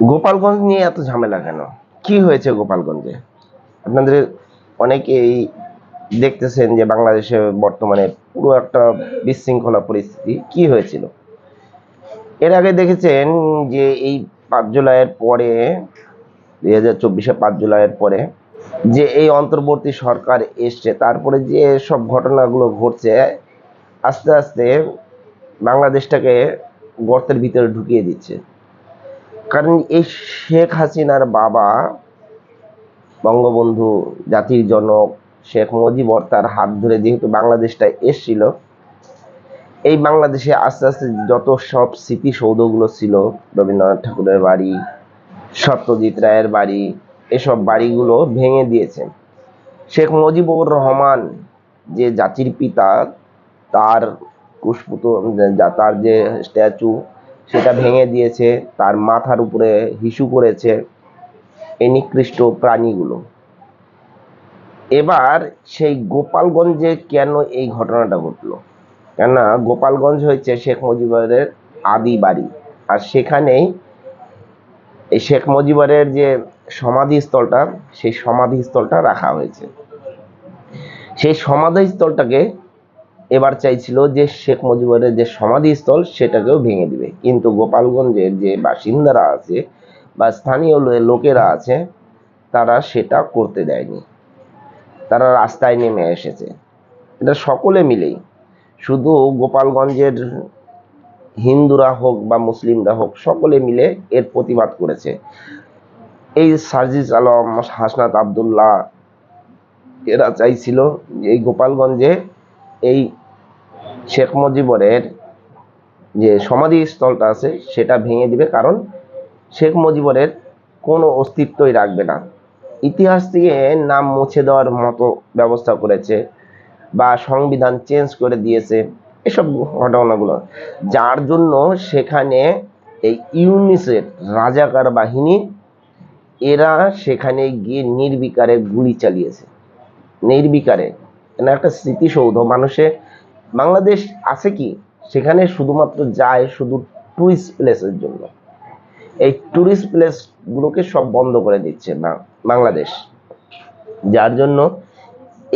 গোপালগঞ্জ নিয়ে এত ঝামেলা কেন? কি হয়েছে গোপালগঞ্জে? আপনাদের অনেকেই দেখতেছেন যে বাংলাদেশে বর্তমানে পুরো একটা বিশৃঙ্খলা পরিস্থিতি। কি হয়েছিল? এর আগে দেখেছেন যে এই পাঁচ জুলাইয়ের পরে, দুই হাজার চব্বিশে পাঁচ জুলাইয়ের পরে যে এই অন্তর্বর্তী সরকার এসছে, তারপরে যে সব ঘটনাগুলো ঘটছে, আস্তে আস্তে বাংলাদেশটাকে গর্তের ভিতরে ঢুকিয়ে দিচ্ছে। কারণ এই শেখ হাসিনার বাবা, বঙ্গবন্ধু জাতির জনক শেখ মুজিবর তার হাত ধরে যেহেতু বাংলাদেশটা এসছিল, এই বাংলাদেশে আস্তে আস্তে যত সব স্মৃতিসৌধগুলো ছিল, রবীন্দ্রনাথ ঠাকুরের বাড়ি, সত্যজিৎ রায়ের বাড়ি, এসব বাড়িগুলো ভেঙে দিয়েছেন শেখ মুজিবুর রহমান যে জাতির পিতা, তার কুশপুত তার যে স্ট্যাচু সেটা ভেঙে দিয়েছে, তার মাথার উপরে হিসু করেছে এই নিকৃষ্ট প্রাণীগুলো। এবার সেই গোপালগঞ্জে কেন এই ঘটনাটা ঘটলো? কেননা গোপালগঞ্জ হয়েছে শেখ মুজিবের আদি বাড়ি, আর সেখানেই এই শেখ মুজিবরের যে সমাধিস্থলটা, সেই সমাধিস্থলটা রাখা হয়েছে। সেই সমাধিস্থলটাকে এবার চাইছিল যে শেখ মুজিবরের যে সমাধিস্থল সেটাকেও ভেঙে দিবে। কিন্তু গোপালগঞ্জের যে বাসিন্দারা আছে বা স্থানীয় লোকেরা আছে, তারা সেটা করতে দেয়নি। তারা রাস্তায় নেমে এসেছে। এটা সকলে মিলেই। শুধু গোপালগঞ্জের হিন্দুরা হোক বা মুসলিমরা হোক, সকলে মিলে এর প্রতিবাদ করেছে। এই সার্জিস আলম, হাসনাত আবদুল্লাহ, এরা চাইছিল এই গোপালগঞ্জে এই শেখ মুজিবরের যে সমাধিস্থলটা আছে, সেটা ভেঙে দিবে। কারণ শেখ মুজিবরের কোনো অস্তিত্বই রাখবে না। ইতিহাস থেকে নাম মুছে দেওয়ার মতো ব্যবস্থা করেছে বা সংবিধান চেঞ্জ করে দিয়েছে। এসব ঘটনাগুলো, যার জন্য সেখানে এই ইউনিসেফ রাজাকার বাহিনী, এরা সেখানে গিয়ে নির্বিকারে গুলি চালিয়েছে। নির্বিকারে। একটা স্মৃতিসৌধ। মানুষে, বাংলাদেশ আছে কি? সেখানে শুধুমাত্র যায় শুধু টুরিস্ট প্লেসের জন্য। এই টুরিস্ট প্লেসগুলোকে সব বন্ধ করে দিচ্ছে বাংলাদেশ। যার জন্য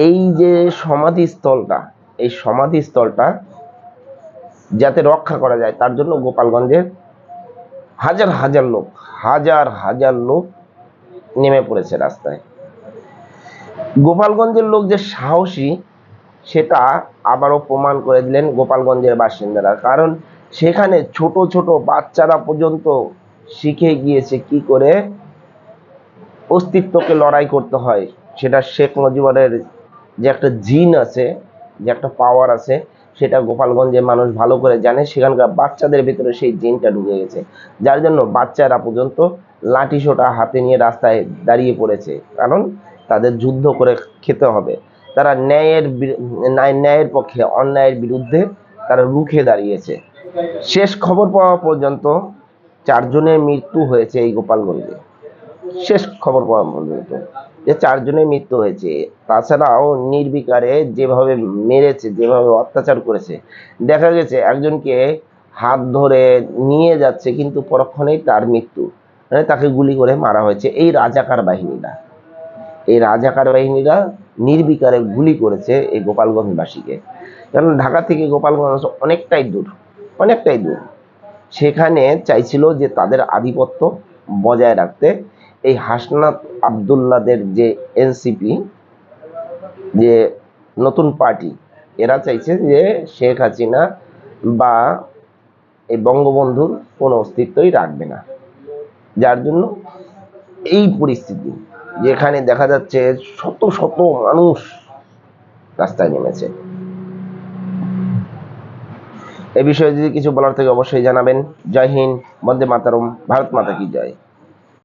এই যে সমাধিস্থলটা, এই সমাধিস্থলটা যাতে রক্ষা করা যায়, তার জন্য গোপালগঞ্জের হাজার হাজার লোক, হাজার হাজার লোক নেমে পড়েছে রাস্তায়। গোপালগঞ্জের লোক যে সাহসী, সেটা আবারও প্রমাণ করে দিলেন গোপালগঞ্জের বাসিন্দারা। কারণ সেখানে ছোট ছোট বাচ্চারা পর্যন্ত শিখে গিয়েছে কি করে অস্তিত্বকে লড়াই করতে হয়। সেটা শেখ মুজিবরের যে একটা জিন আছে, যে একটা পাওয়ার আছে, সেটা গোপালগঞ্জের মানুষ ভালো করে জানে। সেখানকার বাচ্চাদের ভিতরে সেই জিনটা ঢুকে গেছে। যার জন্য বাচ্চারা পর্যন্ত লাঠি সোটা হাতে নিয়ে রাস্তায় দাঁড়িয়ে পড়েছে। কারণ তাদের যুদ্ধ করে খেতে হবে। তারা ন্যায়ের ন্যায়ের পক্ষে, অন্যায়ের বিরুদ্ধে তারা রুখে দাঁড়িয়েছে। শেষ খবর পাওয়া পর্যন্ত চারজনের মৃত্যু হয়েছে এই গোপালগঞ্জে। শেষ খবর পাওয়া পর্যন্ত যে চারজনের মৃত্যু হয়েছে। তাছাড়াও নির্বিকারে যেভাবে মেরেছে, যেভাবে অত্যাচার করেছে, দেখা গেছে একজনকে হাত ধরে নিয়ে যাচ্ছে কিন্তু পরক্ষণেই তার মৃত্যু। মানে তাকে গুলি করে মারা হয়েছে এই রাজাকার বাহিনীরা। এই রাজাকার বাহিনীরা নির্বিকারে গুলি করেছে এই গোপালগঞ্জবাসীকে। কারণ ঢাকা থেকে গোপালগঞ্জ অনেকটাই দূর অনেকটাই দূর। সেখানে চাইছিল যে তাদের আধিপত্য বজায় রাখতে এই হাসনাত আবদুল্লাদের যে এনসিপি, যে নতুন পার্টি, এরা চাইছে যে শেখ হাসিনা বা এই বঙ্গবন্ধুর কোনো অস্তিত্বই রাখবে না। যার জন্য এই পরিস্থিতি যেখানে দেখা যাচ্ছে শত শত মানুষ রাস্তায় নেমেছে। এ বিষয়ে যদি কিছু বলার থেকে অবশ্যই জানাবেন। জয় হিন্দ, বন্দে মাতারম, ভারত মাতা কি জয়।